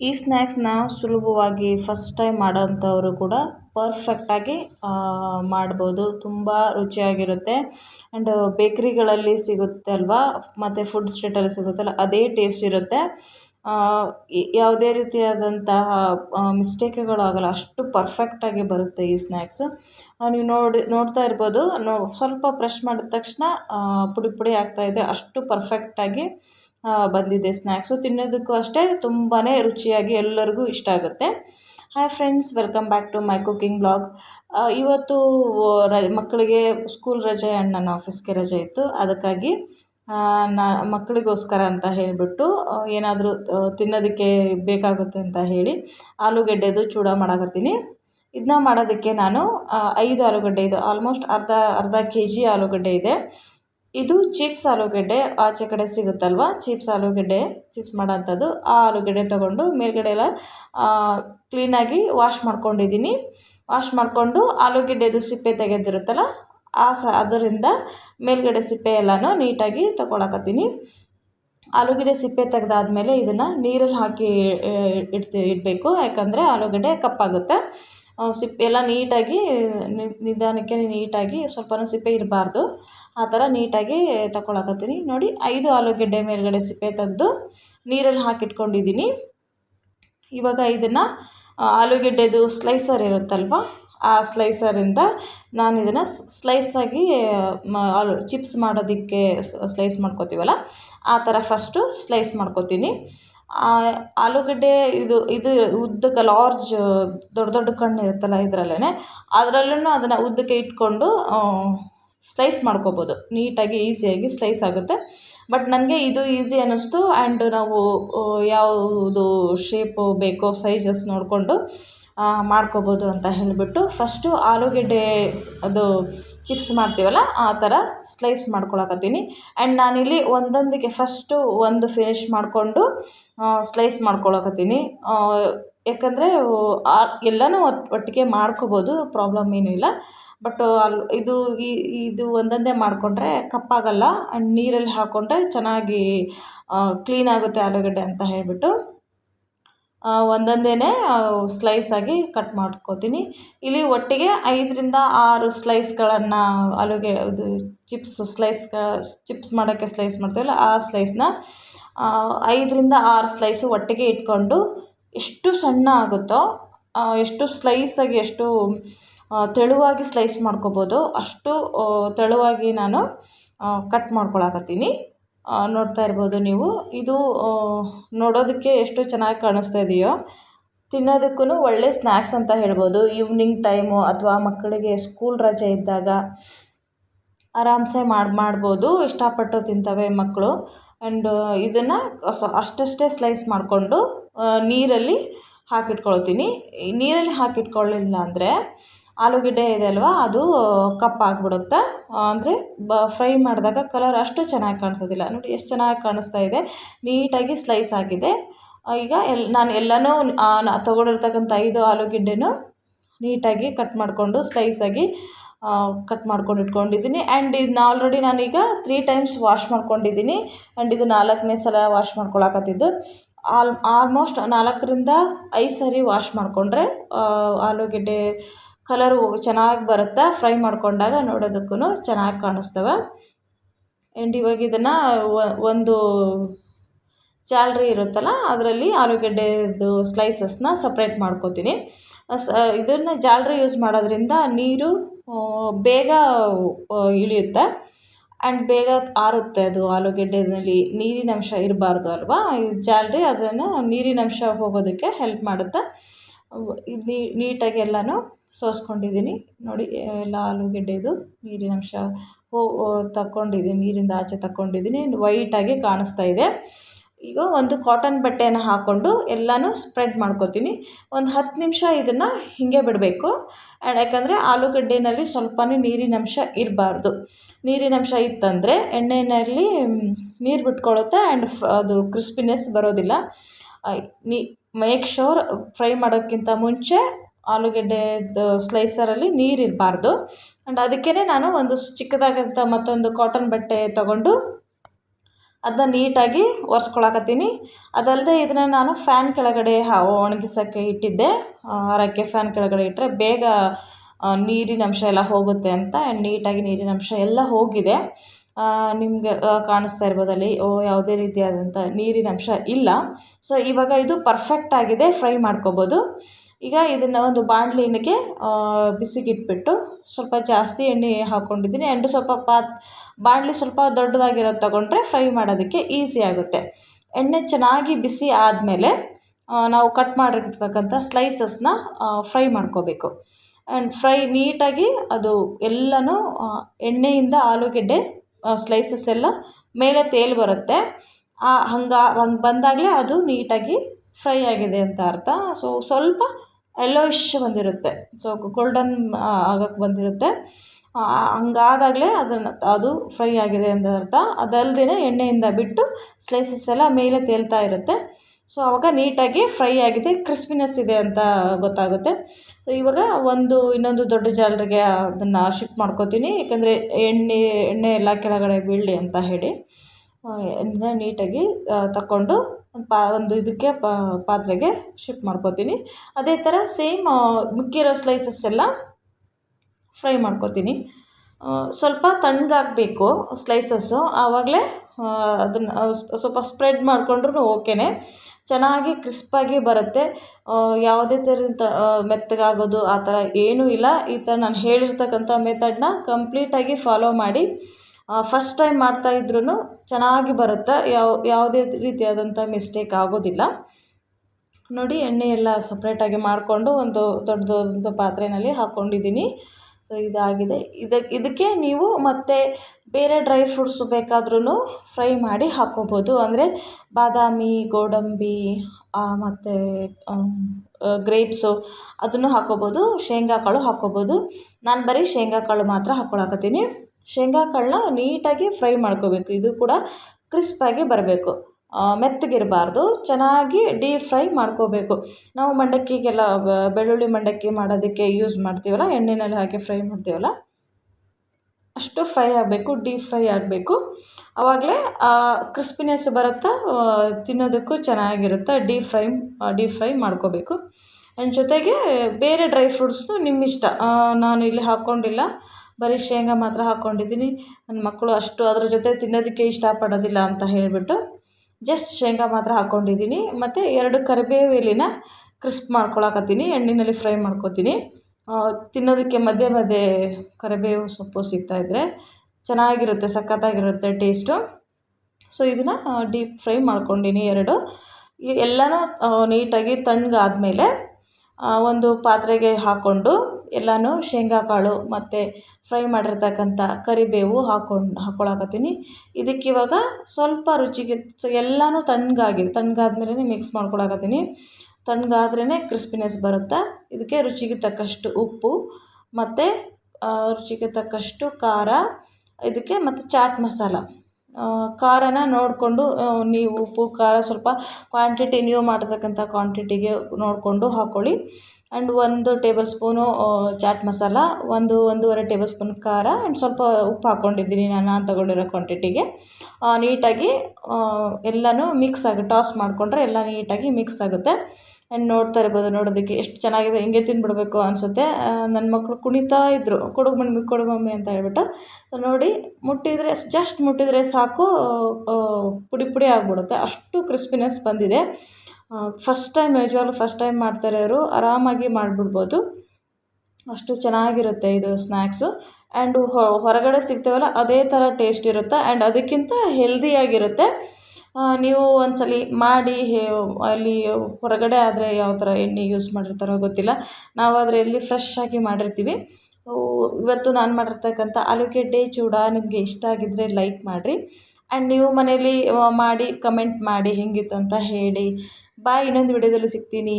ಈ ಸ್ನ್ಯಾಕ್ಸ್ನ ಸುಲಭವಾಗಿ first time ಮಾಡೋಂಥವರು ಕೂಡ ಪರ್ಫೆಕ್ಟಾಗಿ ಮಾಡ್ಬೋದು. ತುಂಬ ರುಚಿಯಾಗಿರುತ್ತೆ. ಆ್ಯಂಡ್ ಬೇಕ್ರಿಗಳಲ್ಲಿ ಸಿಗುತ್ತೆ ಅಲ್ವಾ? ಮತ್ತು ಫುಡ್ ಸ್ಟ್ರೀಟಲ್ಲಿ ಸಿಗುತ್ತಲ್ಲ, ಅದೇ ಟೇಸ್ಟ್ ಇರುತ್ತೆ. ಯಾವುದೇ ರೀತಿಯಾದಂತಹ ಮಿಸ್ಟೇಕ್ಗಳು ಆಗೋಲ್ಲ. ಅಷ್ಟು ಪರ್ಫೆಕ್ಟಾಗಿ ಬರುತ್ತೆ ಈ ಸ್ನ್ಯಾಕ್ಸು ನೀವು ನೋಡಿ, ನೋಡ್ತಾ ಇರ್ಬೋದು. ನೋ, ಸ್ವಲ್ಪ ಪ್ರೆಶ್ ಮಾಡಿದ ತಕ್ಷಣ ಪುಡಿ ಪುಡಿ ಆಗ್ತಾಯಿದೆ ಅಷ್ಟು ಪರ್ಫೆಕ್ಟಾಗಿ ಬಂದಿದೆ ಸ್ನ್ಯಾಕ್ಸು ತಿನ್ನೋದಕ್ಕೂ ಅಷ್ಟೇ ತುಂಬಾ ರುಚಿಯಾಗಿ ಎಲ್ಲರಿಗೂ ಇಷ್ಟ ಆಗುತ್ತೆ. Hi friends welcome back to my cooking blog ಇವತ್ತು ರ, ಮಕ್ಕಳಿಗೆ ಸ್ಕೂಲ್ ರಜೆ ಆ್ಯಂಡ್ ನನ್ನ ಆಫೀಸ್ಗೆ ರಜೆ ಇತ್ತು. ಅದಕ್ಕಾಗಿ ನಾ, ಮಕ್ಕಳಿಗೋಸ್ಕರ ಅಂತ ಹೇಳಿಬಿಟ್ಟು ಏನಾದರೂ ತಿನ್ನೋದಕ್ಕೆ ಬೇಕಾಗುತ್ತೆ ಅಂತ ಹೇಳಿ, ಆಲೂಗಡ್ಡೆದು ಚೂಡ ಮಾಡಾಕತ್ತೀನಿ. ಇದನ್ನ ಮಾಡೋದಕ್ಕೆ ನಾನು ಐದು ಆಲೂಗಡ್ಡೆ ಇದು. ಆಲ್ಮೋಸ್ಟ್ ಅರ್ಧ ಅರ್ಧ ಕೆ ಜಿ ಆಲೂಗಡ್ಡೆ ಇದೆ. ಇದು ಚಿಪ್ಸ್ ಆಲೂಗಡ್ಡೆ ಆಚೆ ಕಡೆ ಸಿಗುತ್ತಲ್ವ? ಚಿಪ್ಸ್ ಆಲೂಗಡ್ಡೆ, ಚಿಪ್ಸ್ ಮಾಡೋಂಥದ್ದು. ಆ ಆಲೂಗಡ್ಡೆ ತೊಗೊಂಡು ಮೇಲ್ಗಡೆ ಎಲ್ಲ ಕ್ಲೀನಾಗಿ ವಾಶ್ ಮಾಡ್ಕೊಂಡಿದ್ದೀನಿ. ವಾಶ್ ಮಾಡಿಕೊಂಡು ಆಲೂಗಡ್ಡೆದು ಸಿಪ್ಪೆ ತೆಗೆದಿರುತ್ತಲ್ಲ, ಆ ಸ, ಅದರಿಂದ ಮೇಲ್ಗಡೆ ಸಿಪ್ಪೆ ಎಲ್ಲನೂ ನೀಟಾಗಿ ತೊಗೊಳಕತ್ತೀನಿ. ಆಲೂಗಡ್ಡೆ ಸಿಪ್ಪೆ ತೆಗೆದಾದ್ಮೇಲೆ ಇದನ್ನು ನೀರಲ್ಲಿ ಹಾಕಿ ಇಡ್ತಿ, ಇಡಬೇಕು. ಯಾಕಂದರೆ ಆಲೂಗಡ್ಡೆ ಕಪ್ಪಾಗುತ್ತೆ. ಸಿಪ್ಪೆ ಎಲ್ಲ ನೀಟಾಗಿ ನಿಧಾನಕ್ಕೆ ನೀಟಾಗಿ ಸ್ವಲ್ಪವೂ ಸಿಪ್ಪೆ ಇರಬಾರ್ದು. ಆ ಥರ ನೀಟಾಗಿ ತಗೊಳಕತ್ತೀನಿ ನೋಡಿ, ಐದು ಆಲೂಗೆಡ್ಡೆ ಮೇಲುಗಡೆ ಸಿಪ್ಪೆ ತೆಗೆದು ನೀರಲ್ಲಿ ಹಾಕಿಟ್ಕೊಂಡಿದ್ದೀನಿ. ಇವಾಗ ಇದನ್ನು ಆಲೂಗೆಡ್ಡೆದು ಸ್ಲೈಸರ್ ಇರುತ್ತಲ್ವ, ಆ ಸ್ಲೈಸರಿಂದ ನಾನು ಇದನ್ನು ಸ್ಲೈಸಾಗಿ ಆಲು, ಚಿಪ್ಸ್ ಮಾಡೋದಕ್ಕೆ ಸ್ಲೈಸ್ ಮಾಡ್ಕೋತೀವಲ್ಲ, ಆ ಥರ ಫಸ್ಟು ಸ್ಲೈಸ್ ಮಾಡ್ಕೊತೀನಿ. ಆಲೂಗಡ್ಡೆ ಇದು ಇದು ಉದ್ದಕ್ಕೆ ಲಾರ್ಜ್ ದೊಡ್ಡ ದೊಡ್ಡ ಕಣ್ಣು ಇರುತ್ತಲ್ಲ ಇದರಲ್ಲೇ ಅದರಲ್ಲೂ ಅದನ್ನು ಉದ್ದಕ್ಕೆ ಇಟ್ಕೊಂಡು ಸ್ಲೈಸ್ ಮಾಡ್ಕೊಬೋದು. ನೀಟಾಗಿ, ಈಸಿಯಾಗಿ ಸ್ಲೈಸ್ ಆಗುತ್ತೆ. ಬಟ್ ನನಗೆ ಇದು ಈಸಿ ಅನ್ನಿಸ್ತು ಆ್ಯಂಡ್ ನಾವು ಯಾವುದು ಶೇಪು ಬೇಕೋ ಸೈಜಸ್ ನೋಡಿಕೊಂಡು ಮಾಡ್ಕೊಬೋದು ಅಂತ ಹೇಳಿಬಿಟ್ಟು ಫಸ್ಟು ಆಲೂಗೆಡ್ಡೆ ಅದು ಚಿಪ್ಸ್ ಮಾಡ್ತೀವಲ್ಲ, ಆ ಥರ ಸ್ಲೈಸ್ ಮಾಡ್ಕೊಳಕತ್ತೀನಿ. ಆ್ಯಂಡ್ ನಾನಿಲ್ಲಿ ಒಂದೊಂದಕ್ಕೆ ಫಸ್ಟು ಒಂದು ಫಿನಿಶ್ ಮಾಡಿಕೊಂಡು ಸ್ಲೈಸ್ ಮಾಡ್ಕೊಳಕತ್ತೀನಿ. ಯಾಕಂದರೆ ಎಲ್ಲನೂ ಒಟ್ಟಿಗೆ ಮಾಡ್ಕೊಬೋದು ಪ್ರಾಬ್ಲಮ್ ಏನೂ ಇಲ್ಲ. ಬಟ್ ಅಲ್ಲಿ ಇದು ಇದು ಒಂದೊಂದೇ ಮಾಡಿಕೊಂಡ್ರೆ ಕಪ್ಪಾಗಲ್ಲ. ಆ್ಯಂಡ್ ನೀರಲ್ಲಿ ಹಾಕ್ಕೊಂಡ್ರೆ ಚೆನ್ನಾಗಿ ಕ್ಲೀನ್ ಆಗುತ್ತೆ ಆಲೂಗಡ್ಡೆ ಅಂತ ಹೇಳಿಬಿಟ್ಟು. ಒಂದೊಂದೇ ಸ್ಲೈಸಾಗಿ ಕಟ್ ಮಾಡ್ಕೊತೀನಿ. ಇಲ್ಲಿ ಒಟ್ಟಿಗೆ ಐದರಿಂದ ಆರು ಸ್ಲೈಸ್ಗಳನ್ನು ಅಲುಗೆ ಇದು ಚಿಪ್ಸ್ ಸ್ಲೈಸ್ಗಳ ಚಿಪ್ಸ್ ಮಾಡೋಕ್ಕೆ ಸ್ಲೈಸ್ ಮಾಡ್ತೀವಲ್ಲ, ಆ ಸ್ಲೈಸ್ನ ಐದರಿಂದ ಆರು ಸ್ಲೈಸು ಒಟ್ಟಿಗೆ ಇಟ್ಕೊಂಡು ಎಷ್ಟು ಸಣ್ಣ ಆಗುತ್ತೋ ಎಷ್ಟು ಸ್ಲೈಸಾಗಿ ಎಷ್ಟು ತೆಳುವಾಗಿ ಸ್ಲೈಸ್ ಮಾಡ್ಕೊಬೋದು, ಅಷ್ಟು ತೆಳುವಾಗಿ ನಾನು ಕಟ್ ಮಾಡ್ಕೊಳಕತ್ತೀನಿ. ನೋಡ್ತಾ ಇರ್ಬೋದು ನೀವು. ಇದು ನೋಡೋದಕ್ಕೆ ಎಷ್ಟು ಚೆನ್ನಾಗಿ ಕಾಣಿಸ್ತಾ ಇದೆಯೋ ತಿನ್ನೋದಕ್ಕೂ ಒಳ್ಳೆ ಸ್ನ್ಯಾಕ್ಸ್ ಅಂತ ಹೇಳ್ಬೋದು. ಈವ್ನಿಂಗ್ ಟೈಮು ಅಥವಾ ಮಕ್ಕಳಿಗೆ ಸ್ಕೂಲ್ ರಜೆ ಇದ್ದಾಗ ಆರಾಮ್ಸೆ ಮಾಡಿ, ಮಾಡ್ಬೋದು. ಇಷ್ಟಪಟ್ಟು ತಿಂತವೆ ಮಕ್ಕಳು. ಆ್ಯಂಡ್ ಇದನ್ನು ಅಷ್ಟಷ್ಟೇ ಸ್ಲೈಸ್ ಮಾಡಿಕೊಂಡು ನೀರಲ್ಲಿ ಹಾಕಿಟ್ಕೊಳ್ತೀನಿ. ನೀರಲ್ಲಿ ಹಾಕಿಟ್ಕೊಳ್ಳಿಲ್ಲ ಅಂದರೆ ಆಲೂಗೆಡ್ಡೆ ಇದೆ ಅಲ್ವಾ? ಅದು ಕಪ್ಪಾಗ್ಬಿಡುತ್ತೆ. ಅಂದರೆ ಬ, ಫ್ರೈ ಮಾಡಿದಾಗ ಕಲರ್ ಅಷ್ಟು ಚೆನ್ನಾಗಿ ಕಾಣಿಸೋದಿಲ್ಲ. ನೋಡಿ, ಎಷ್ಟು ಚೆನ್ನಾಗಿ ಕಾಣಿಸ್ತಾ ಇದೆ. ನೀಟಾಗಿ ಸ್ಲೈಸ್ ಆಗಿದೆ. ಈಗ ಎಲ್, ನಾನು ಎಲ್ಲನೂ ತೊಗೊಂಡಿರ್ತಕ್ಕಂಥ ಐದು ಆಲೂಗೆಡ್ಡೆನೂ ನೀಟಾಗಿ ಕಟ್ ಮಾಡಿಕೊಂಡು ಸ್ಲೈಸಾಗಿ ಕಟ್ ಮಾಡ್ಕೊಂಡು ಇಟ್ಕೊಂಡಿದ್ದೀನಿ. ಆ್ಯಂಡ್ ಇದನ್ನ ಆಲ್ರೆಡಿ ನಾನೀಗ ತ್ರೀ ಟೈಮ್ಸ್ ವಾಶ್ ಮಾಡ್ಕೊಂಡಿದ್ದೀನಿ. ಆ್ಯಂಡ್ ಇದು ನಾಲ್ಕನೇ ಸಲ ವಾಶ್ ಮಾಡ್ಕೊಳಕತ್ತಿದ್ದು. ಆಲ್, ಆಲ್ಮೋಸ್ಟ್ ನಾಲ್ಕರಿಂದ ಐದು ಸರಿ ವಾಶ್ ಮಾಡಿಕೊಂಡ್ರೆ ಆಲೂಗೆಡ್ಡೆ ಕಲರು ಚೆನ್ನಾಗಿ ಬರುತ್ತೆ ಫ್ರೈ ಮಾಡಿಕೊಂಡಾಗ ನೋಡೋದಕ್ಕೂ ಚೆನ್ನಾಗಿ ಕಾಣಿಸ್ತವೆ. ಆ್ಯಂಡ್ ಇವಾಗ ಇದನ್ನು ಒಂದು ಜಾಲ್ರಿ ಇರುತ್ತಲ್ಲ, ಅದರಲ್ಲಿ ಆಲೂಗಡ್ಡೆದು ಸ್ಲೈಸಸ್ನ ಸಪ್ರೇಟ್ ಮಾಡ್ಕೊತೀನಿ. ಸ, ಇದನ್ನು ಜಾಲ್ರಿ ಯೂಸ್ ಮಾಡೋದ್ರಿಂದ ನೀರು ಬೇಗ ಇಳಿಯುತ್ತೆ. ಆ್ಯಂಡ್ ಬೇಗ ಆರುತ್ತೆ ಅದು ಆಲೂಗೆಡ್ಡೆನಲ್ಲಿ ನೀರಿನಂಶ ಇರಬಾರ್ದು ಅಲ್ವಾ? ಜಾಲ್ರಿ ಅದನ್ನು ನೀರಿನಂಶ ಹೋಗೋದಕ್ಕೆ ಹೆಲ್ಪ್ ಮಾಡುತ್ತೆ. ಇದು ನೀಟಾಗಿ ಎಲ್ಲನೂ ಸೋಸ್ಕೊಂಡಿದ್ದೀನಿ ನೋಡಿ ಎಲ್ಲ ಆಲೂಗೆಡ್ಡೆದು ನೀರಿನಂಶ ಹೋ ತಗೊಂಡಿದ್ದೀನಿ ನೀರಿಂದ ಆಚೆ ತಗೊಂಡಿದ್ದೀನಿ ವೈಟಾಗಿ ಕಾಣಿಸ್ತಾ ಇದೆ. ಈಗ ಒಂದು ಕಾಟನ್ ಬಟ್ಟೆಯನ್ನು ಹಾಕ್ಕೊಂಡು ಎಲ್ಲನೂ ಸ್ಪ್ರೆಡ್ ಮಾಡ್ಕೊತೀನಿ. ಒಂದು ಹತ್ತು ನಿಮಿಷ ಇದನ್ನು ಹೀಗೆ ಬಿಡಬೇಕು. ಆ್ಯಂಡ್ ಯಾಕಂದರೆ ಆಲೂಗಡ್ಡೆಯಲ್ಲಿ ಸ್ವಲ್ಪನೇ ನೀರಿನಂಶ ಇರಬಾರ್ದು. ನೀರಿನಂಶ ಇತ್ತಂದರೆ ಎಣ್ಣೆಯಲ್ಲಿ ನೀರು ಬಿಟ್ಕೊಳ್ಳುತ್ತೆ ಆ್ಯಂಡ್ ಅದು ಕ್ರಿಸ್ಪಿನೆಸ್ ಬರೋದಿಲ್ಲ. ನೀ ಮೇಕ್ ಶೋರ್ ಫ್ರೈ ಮಾಡೋಕ್ಕಿಂತ ಮುಂಚೆ ಆಲೂಗೆಡ್ಡೆದು ಸ್ಲೈಸರಲ್ಲಿ ನೀರು ಇರಬಾರ್ದು. ಆ್ಯಂಡ್ ಅದಕ್ಕೇ ನಾನು ಒಂದು ಚಿಕ್ಕದಾದಂಥ ಮತ್ತೊಂದು ಕಾಟನ್ ಬಟ್ಟೆ ತಗೊಂಡು ಅದನ್ನ ನೀಟಾಗಿ ಒರೆಸ್ಕೊಳಕತ್ತೀನಿ. ಅದಲ್ಲದೆ ಇದನ್ನ ನಾನು ಫ್ಯಾನ್ ಕೆಳಗಡೆ ಒಣಗಿಸೋಕ್ಕೆ ಇಟ್ಟಿದ್ದೆ. ಆರಕ್ಕೆ ಫ್ಯಾನ್ ಕೆಳಗಡೆ ಇಟ್ಟರೆ ಬೇಗ ನೀರಿನಂಶ ಎಲ್ಲ ಹೋಗುತ್ತೆ ಅಂತ ಆ್ಯಂಡ್ ನೀಟಾಗಿ ನೀರಿನಂಶ ಎಲ್ಲ ಹೋಗಿದೆ. ನಿಮಗೆ ಕಾಣಿಸ್ತಾ ಇರ್ಬೋದು ಅಲ್ಲಿ ಓ, ಯಾವುದೇ ರೀತಿಯಾದಂಥ ನೀರಿನ ಅಂಶ ಇಲ್ಲ. ಸೊ ಇವಾಗ ಇದು ಪರ್ಫೆಕ್ಟ್ ಆಗಿದೆ ಫ್ರೈ ಮಾಡ್ಕೊಬೋದು. ಈಗ ಇದನ್ನು ಒಂದು ಬಾಣಲಿಗೆ ಬಿಸಿಗಿಟ್ಬಿಟ್ಟು ಸ್ವಲ್ಪ ಜಾಸ್ತಿ ಎಣ್ಣೆ ಹಾಕ್ಕೊಂಡಿದ್ದೀನಿ ಆ್ಯಂಡ್ ಸ್ವಲ್ಪ ಪಾತ್, ಬಾಣಲಿ ಸ್ವಲ್ಪ ದೊಡ್ಡದಾಗಿರೋದು ತೊಗೊಂಡ್ರೆ ಫ್ರೈ ಮಾಡೋದಕ್ಕೆ ಈಸಿ ಆಗುತ್ತೆ. ಎಣ್ಣೆ ಚೆನ್ನಾಗಿ ಬಿಸಿ ಆದಮೇಲೆ ನಾವು ಕಟ್ ಮಾಡಿರ್ತಕ್ಕಂಥ ಸ್ಲೈಸಸ್ನ ಫ್ರೈ ಮಾಡ್ಕೋಬೇಕು. ಆ್ಯಂಡ್ ಫ್ರೈ ನೀಟಾಗಿ ಅದು ಎಲ್ಲನೂ ಎಣ್ಣೆಯಿಂದ ಆಲೂಗೆಡ್ಡೆ ಸ್ಲೈಸಸ್ ಎಲ್ಲ ಮೇಲೆ ತೇಲಿ ಬರುತ್ತೆ. ಹಂಗೆ ಹಂಗೆ ಬಂದಾಗಲೇ ಅದು ನೀಟಾಗಿ ಫ್ರೈ ಆಗಿದೆ ಅಂತ ಅರ್ಥ. ಸೊ ಸ್ವಲ್ಪ ಎಲ್ಲೋಯಿಶ್ ಬಂದಿರುತ್ತೆ. ಸೊ ಗೋಲ್ಡನ್ ಆಗಕ್ಕೆ ಬಂದಿರುತ್ತೆ. ಹಂಗಾದಾಗಲೇ ಅದನ್ನು ಅದು ಫ್ರೈ ಆಗಿದೆ ಅಂತ ಅರ್ಥ. ಅದಲ್ದೇ ಎಣ್ಣೆಯಿಂದ ಬಿಟ್ಟು ಸ್ಲೈಸಸ್ ಎಲ್ಲ ಮೇಲೆ ತೇಲ್ತಾ ಇರುತ್ತೆ. ಸೊ ಆವಾಗ ನೀಟಾಗಿ ಫ್ರೈ ಆಗಿದೆ, ಕ್ರಿಸ್ಪಿನೆಸ್ ಇದೆ ಅಂತ ಗೊತ್ತಾಗುತ್ತೆ. ಸೊ ಇವಾಗ ಒಂದು ಇನ್ನೊಂದು ದೊಡ್ಡ ಜಾಲರಿಗೆ ಅದನ್ನು ಶಿಫ್ಟ್ ಮಾಡ್ಕೊತೀನಿ ಏಕೆಂದರೆ ಎಣ್ಣೆ ಎಣ್ಣೆ ಎಲ್ಲ ಕೆಳಗಡೆ ಬೀಳಲಿ ಅಂತ ಹೇಳಿ. ಎಲ್ಲ ನೀಟಾಗಿ ಒಂದು ಪಾ, ಒಂದು ಇದಕ್ಕೆ ಪಾತ್ರೆಗೆ ಶಿಫ್ಟ್ ಮಾಡ್ಕೊತೀನಿ. ಅದೇ ಥರ ಸೇಮ್ ಮಿಕ್ಕಿರೋ ಸ್ಲೈಸಸ್ ಎಲ್ಲ ಫ್ರೈ ಮಾಡ್ಕೊತೀನಿ. ಸ್ವಲ್ಪ ತಣ್ಣಗಾಗಬೇಕು ಸ್ಲೈಸಸ್ಸು ಆವಾಗಲೇ ಅದನ್ನು ಸ್ವಲ್ಪ ಸ್ಪ್ರೆಡ್ ಮಾಡಿಕೊಂಡ್ರೂ ಓಕೆನೇ. ಚೆನ್ನಾಗಿ ಕ್ರಿಸ್ಪಾಗಿ ಬರುತ್ತೆ. ಯಾವುದೇ ಥರದ ಮೆತ್ತಗಾಗೋದು ಆ ಥರ ಏನೂ ಇಲ್ಲ. ಈ ಥರ ನಾನು ಹೇಳಿರ್ತಕ್ಕಂಥ ಮೆಥಡನ್ನ ಕಂಪ್ಲೀಟಾಗಿ ಫಾಲೋ ಮಾಡಿ. ಫಸ್ಟ್ ಟೈಮ್ ಮಾಡ್ತಾ ಇದ್ರೂ ಚೆನ್ನಾಗಿ ಬರುತ್ತೆ. ಯಾವ, ಯಾವುದೇ ರೀತಿಯಾದಂಥ ಮಿಸ್ಟೇಕ್ ಆಗೋದಿಲ್ಲ. ನೋಡಿ ಎಣ್ಣೆ ಎಲ್ಲ ಸಪ್ರೇಟಾಗಿ ಮಾಡಿಕೊಂಡು ಒಂದು ದೊಡ್ಡದೊಂದು ಪಾತ್ರೆಯಲ್ಲಿ ಹಾಕ್ಕೊಂಡಿದ್ದೀನಿ ಸೊ ಇದಾಗಿದೆ. ಇದಕ್ಕೆ ಇದಕ್ಕೆ ನೀವು ಮತ್ತು ಬೇರೆ ಡ್ರೈ ಫ್ರೂಟ್ಸು ಬೇಕಾದ್ರೂ ಫ್ರೈ ಮಾಡಿ ಹಾಕ್ಕೋಬೋದು ಅಂದರೆ ಬಾದಾಮಿ, ಗೋಡಂಬಿ ಮತ್ತು ಗ್ರೇಪ್ಸು ಅದನ್ನು ಹಾಕ್ಕೋಬೋದು ಶೇಂಗಾ ಕಾಳು ಹಾಕ್ಕೋಬೋದು ನಾನು ಬರೀ ಶೇಂಗಾ ಕಾಳು ಮಾತ್ರ ಹಾಕ್ಕೊಳಕತ್ತೀನಿ ಶೇಂಗಾ ಕಾಳನ್ನ ನೀಟಾಗಿ ಫ್ರೈ ಮಾಡ್ಕೋಬೇಕು. ಇದು ಕೂಡ ಕ್ರಿಸ್ಪಾಗಿ ಬರಬೇಕು. ಮೆತ್ತಗಿರಬಾರ್ದು, ಚೆನ್ನಾಗಿ ಡೀಪ್ ಫ್ರೈ ಮಾಡ್ಕೋಬೇಕು. ನಾವು ಮಂಡಕ್ಕಿಗೆಲ್ಲ ಬೆಳ್ಳುಳ್ಳಿ ಮಂಡಕ್ಕಿ ಮಾಡೋದಕ್ಕೆ ಯೂಸ್ ಮಾಡ್ತೀವಲ್ಲ ಎಣ್ಣೆಯಲ್ಲಿ ಹಾಕಿ ಫ್ರೈ ಮಾಡ್ತೀವಲ್ಲ, ಅಷ್ಟು ಫ್ರೈ ಆಗಬೇಕು ಡೀಪ್ ಫ್ರೈ ಆಗಬೇಕು. ಆವಾಗಲೇ ಕ್ರಿಸ್ಪಿನೆಸ್ ಬರುತ್ತಾ ತಿನ್ನೋದಕ್ಕೂ ಚೆನ್ನಾಗಿರುತ್ತೆ ಡೀಪ್ ಫ್ರೈ ಡೀಪ್ ಫ್ರೈ ಮಾಡ್ಕೋಬೇಕು. ಆ್ಯಂಡ್ ಜೊತೆಗೆ, ಬೇರೆ ಡ್ರೈ ಫ್ರೂಟ್ಸ್ನು ನಿಮ್ಮ ಇಷ್ಟ ನಾನು ಇಲ್ಲಿ ಹಾಕ್ಕೊಂಡಿಲ್ಲ ಬರೀ ಶೇಂಗಾ ಮಾತ್ರ ಹಾಕ್ಕೊಂಡಿದ್ದೀನಿ ನನ್ನ ಮಕ್ಕಳು ಅಷ್ಟು ಅದ್ರ ಜೊತೆ ತಿನ್ನೋದಕ್ಕೆ ಇಷ್ಟಪಡೋದಿಲ್ಲ ಅಂತ ಹೇಳಿಬಿಟ್ಟು ಜಸ್ಟ್ ಶೇಂಗಾ ಮಾತ್ರ ಹಾಕ್ಕೊಂಡಿದ್ದೀನಿ. ಮತ್ತು ಎರಡು ಕರಿಬೇವು ಎಲೆನ ಕ್ರಿಸ್ಪ್ ಮಾಡ್ಕೊಳಕತ್ತೀನಿ. ಎಣ್ಣೆನಲ್ಲಿ ಫ್ರೈ ಮಾಡ್ಕೊತೀನಿ. ತಿನ್ನೋದಕ್ಕೆ ಮಧ್ಯೆ ಮಧ್ಯೆ ಕರಿಬೇವು ಸೊಪ್ಪು ಸಿಗ್ತಾಯಿದ್ರೆ ಚೆನ್ನಾಗಿರುತ್ತೆ, ಸಖತ್ತಾಗಿರುತ್ತೆ ಟೇಸ್ಟು. ಸೊ, ಇದನ್ನು ಡೀಪ್ ಫ್ರೈ ಮಾಡ್ಕೊಂಡೀನಿ ಎರಡು. ಎಲ್ಲನೂ ನೀಟಾಗಿ ತಣ್ಣಗಾದ್ಮೇಲೆ ಒಂದು ಪಾತ್ರೆಗೆ ಹಾಕ್ಕೊಂಡು ಎಲ್ಲನೂ ಶೇಂಗಾ ಕಾಳು ಮತ್ತು ಫ್ರೈ ಮಾಡಿರ್ತಕ್ಕಂಥ ಕರಿಬೇವು ಹಾಕ್ಕೊಂಡು ಹಾಕ್ಕೊಳಕತ್ತೀನಿ ಇದಕ್ಕೆ ಇವಾಗ ಸ್ವಲ್ಪ ರುಚಿಗೆ ಎಲ್ಲನೂ ತಣ್ಣಗಾಗಿದೆ. ತಣ್ಣಗಾದ್ಮೇಲೆ ಮಿಕ್ಸ್ ಮಾಡ್ಕೊಳಕತ್ತೀನಿ. ತಣ್ಣಗಾದ್ರೇ ಕ್ರಿಸ್ಪಿನೆಸ್ ಬರುತ್ತೆ? ಇದಕ್ಕೆ ರುಚಿಗೆ ತಕ್ಕಷ್ಟು ಉಪ್ಪು ಮತ್ತು ರುಚಿಗೆ ತಕ್ಕಷ್ಟು ಖಾರ, ಇದಕ್ಕೆ ಮತ್ತು ಚಾಟ್ ಮಸಾಲ. ಖಾರನ ನೋಡಿಕೊಂಡು ನೀವು ಉಪ್ಪು, ಖಾರ ಸ್ವಲ್ಪ ಕ್ವಾಂಟಿಟಿ ನೀವು ಮಾಡ್ತಕ್ಕಂಥ ಕ್ವಾಂಟಿಟಿಗೆ ನೋಡಿಕೊಂಡು ಹಾಕ್ಕೊಳ್ಳಿ ಆ್ಯಂಡ್ ಒಂದು ಟೇಬಲ್ ಸ್ಪೂನು ಚಾಟ್ ಮಸಾಲ ಒಂದು, ಒಂದೂವರೆ ಟೇಬಲ್ ಸ್ಪೂನ್ ಖಾರ ಆ್ಯಂಡ್ ಸ್ವಲ್ಪ ಉಪ್ಪು ಹಾಕ್ಕೊಂಡಿದ್ದೀನಿ ನಾನು ನಾನು ತೊಗೊಂಡಿರೋ ಕ್ವಾಂಟಿಟಿಗೆ ನೀಟಾಗಿ ಎಲ್ಲನೂ ಮಿಕ್ಸ್ ಆಗಿ ಟಾಸ್ ಮಾಡಿಕೊಂಡ್ರೆ ಎಲ್ಲ ನೀಟಾಗಿ ಮಿಕ್ಸ್ ಆಗುತ್ತೆ. ಆ್ಯಂಡ್ ನೋಡ್ತಾ ಇರ್ಬೋದು ನೋಡೋದಕ್ಕೆ ಎಷ್ಟು ಚೆನ್ನಾಗಿದೆ, ಹಿಂಗೆ ತಿಂದ್ಬಿಡಬೇಕು ಅನಿಸುತ್ತೆ. ನನ್ನ ಮಕ್ಕಳು ಕುಣಿತಾ ಇದ್ದರು ಕೊಡು ಮಮ್ಮಿ ಕೊಡು ಮಮ್ಮಿ ಅಂತ ಹೇಳ್ಬಿಟ್ಟು. ನೋಡಿ ಮುಟ್ಟಿದರೆ ಜಸ್ಟ್ ಮುಟ್ಟಿದರೆ ಸಾಕು ಪುಡಿ ಪುಡಿ ಆಗಿಬಿಡುತ್ತೆ. ಅಷ್ಟು ಕ್ರಿಸ್ಪಿನೆಸ್ ಬಂದಿದೆ. ಫಸ್ಟ್ ಟೈಮ್ ನಿಜವಾಗ್ಲೂ ಫಸ್ಟ್ ಟೈಮ್ ಮಾಡ್ತಾ ಇರೋರು ಆರಾಮಾಗಿ ಮಾಡಿಬಿಡ್ಬೋದು. ಅಷ್ಟು ಚೆನ್ನಾಗಿರುತ್ತೆ ಇದು ಸ್ನ್ಯಾಕ್ಸು ಆ್ಯಂಡ್ ಹೊರಗಡೆ ಸಿಗ್ತೇವಲ್ಲ, ಅದೇ ಥರ ಟೇಸ್ಟ್ ಇರುತ್ತೆ. ಆ್ಯಂಡ್ ಅದಕ್ಕಿಂತ ಹೆಲ್ದಿಯಾಗಿರುತ್ತೆ ನೀವು ಒಂದು ಮಾಡಿ ಅಲ್ಲಿ ಹೊರಗಡೆ ಆದರೆ ಯಾವ ಥರ ಎಣ್ಣೆ ಯೂಸ್ ಮಾಡಿರ್ತಾರೋ ಗೊತ್ತಿಲ್ಲ. ನಾವಾದರೆ ಇಲ್ಲಿ ಫ್ರೆಶ್ ಆಗಿ ಮಾಡಿರ್ತೀವಿ. ಇವತ್ತು ನಾನು ಮಾಡಿರ್ತಕ್ಕಂಥ ಆಲೂಗೆಡ್ಡೆ ಚೂಡ ನಿಮಗೆ ಇಷ್ಟ ಆಗಿದ್ದರೆ ಲೈಕ್ ಮಾಡಿರಿ. ಆ್ಯಂಡ್ ನೀವು ಮನೇಲಿ ಮಾಡಿ ಕಮೆಂಟ್ ಮಾಡಿ ಹೇಗಿತ್ತು ಅಂತ ಹೇಳಿ. ಬಾಯ್ ಇನ್ನೊಂದು ವಿಡಿಯೋದಲ್ಲಿ ಸಿಗ್ತೀನಿ.